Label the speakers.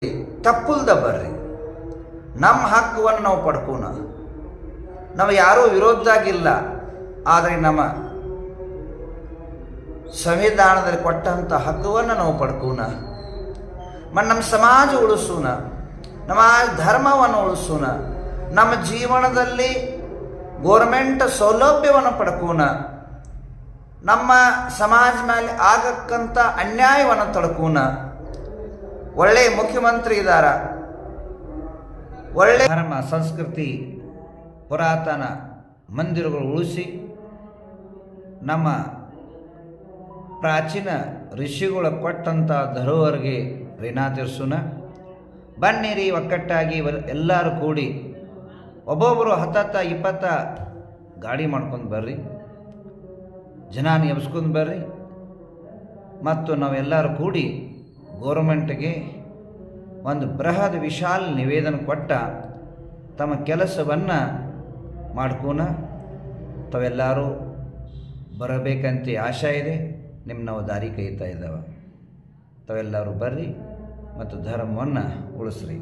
Speaker 1: ತಪ್ಪುಲ್ದ ಬರ್ರಿ. ನಮ್ಮ ಹಕ್ಕವನ್ನು ನಾವು ಪಡ್ಕೋಣ. ನಾವು ಯಾರೂ ವಿರೋಧದಾಗಿಲ್ಲ. ಆದರೆ ನಮ್ಮ ಸಂವಿಧಾನದಲ್ಲಿ ಕೊಟ್ಟಂಥ ಹಕ್ಕವನ್ನು ನಾವು ಪಡ್ಕೋಣ. ಮತ್ತು ನಮ್ಮ ಸಮಾಜ ಉಳಿಸೋಣ. ನಮ್ಮ ಧರ್ಮವನ್ನು ಉಳಿಸೋಣ. ನಮ್ಮ ಜೀವನದಲ್ಲಿ ಗೋರ್ಮೆಂಟ್ ಸೌಲಭ್ಯವನ್ನು ಪಡ್ಕೋಣ. ನಮ್ಮ ಸಮಾಜ ಮೇಲೆ ಆಗಕ್ಕಂಥ ಅನ್ಯಾಯವನ್ನು ತಡ್ಕೋಣ. ಒಳ್ಳೆಯ ಮುಖ್ಯಮಂತ್ರಿ ಇದ್ದಾರ? ಒಳ್ಳೆ ಧರ್ಮ, ಸಂಸ್ಕೃತಿ, ಪುರಾತನ ಮಂದಿರಗಳು ಉಳಿಸಿ ನಮ್ಮ ಪ್ರಾಚೀನ ಋಷಿಗಳು ಕೊಟ್ಟಂಥ ಧರೋವರಿಗೆ ಋಣ ಬನ್ನಿರಿ ಒಕ್ಕಟ್ಟಾಗಿ ಎಲ್ಲರೂ ಕೂಡಿ ಒಬ್ಬೊಬ್ಬರು ಹತ್ತತ್ತ ಇಪ್ಪತ್ತ ಗಾಡಿ ಮಾಡ್ಕೊಂಡು ಬರ್ರಿ. ಜನಾನ ಎಬ್ಸ್ಕೊಂಡು ಬರ್ರಿ. ಮತ್ತು ನಾವೆಲ್ಲರೂ ಕೂಡಿ ಗೋರ್ಮೆಂಟ್ಗೆ ಒಂದು ಬೃಹದ್ ವಿಶಾಲ ನಿವೇದನ ಕೊಟ್ಟ ತಮ್ಮ ಕೆಲಸವನ್ನು ಮಾಡ್ಕೋಣ ತಾವೆಲ್ಲರೂ ಬರಬೇಕಂತ ಆಶಾ ಇದೆ. ನಿಮ್ಮ ನಾವು ದಾರಿ ಕೈತಾ ಇದ್ದಾವೆ. ತಾವೆಲ್ಲರೂ ಬರ್ರಿ ಮತ್ತು ಧರ್ಮವನ್ನು ಉಳಿಸ್ರಿ.